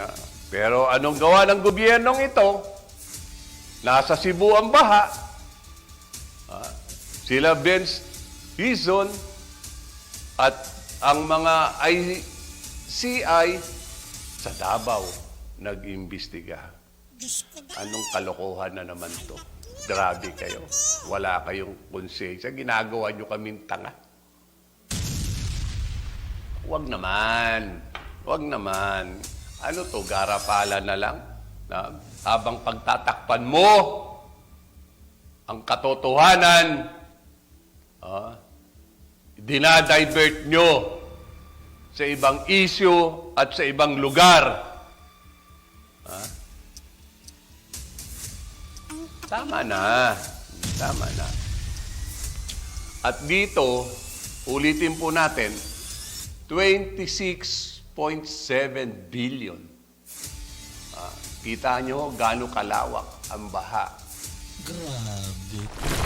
Na, pero anong gawa ng gobyernong ito? Nasa Cebu ang baha. Ah, sila Benz Hizon at ang mga ICI sa Davao nag-imbestiga. Anong kalokohan na naman to? Grabe kayo. Wala kayong konsensya. Ginagawa nyo kaming tanga. Huwag naman. Huwag naman. Ano to, garapala na lang? Na, habang pagtatakpan mo ang katotohanan, ah, dinadivert nyo sa ibang issue at sa ibang lugar. Ah? Tama na. Tama na. At dito, ulitin po natin, 26.7 billion. Ah, kita nyo gaano kalawak ang baha. Grabe.